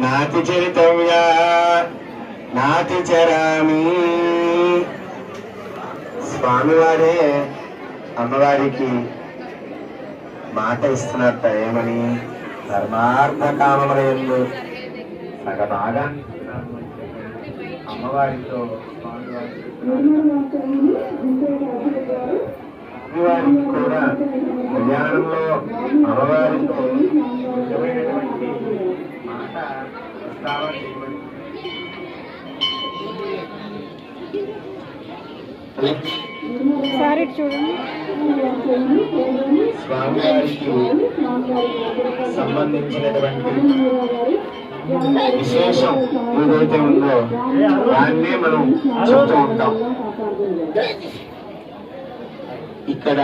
నాతి చరితవ్యా నాతి చరామి. స్వామివారే అమ్మవారికి మాట ఇస్తున్నట్ట ఏమని ధర్మార్థ కామములందు సగ చెప్పి అమ్మవారితో స్వామివారు స్వామివారికి కూడా సారీ చూడండి. స్వామివారికి సంబంధించినటువంటి విశేషం ఏదైతే ఉందో దాన్నే మనం చెప్తూ ఉంటాం. ఇక్కడ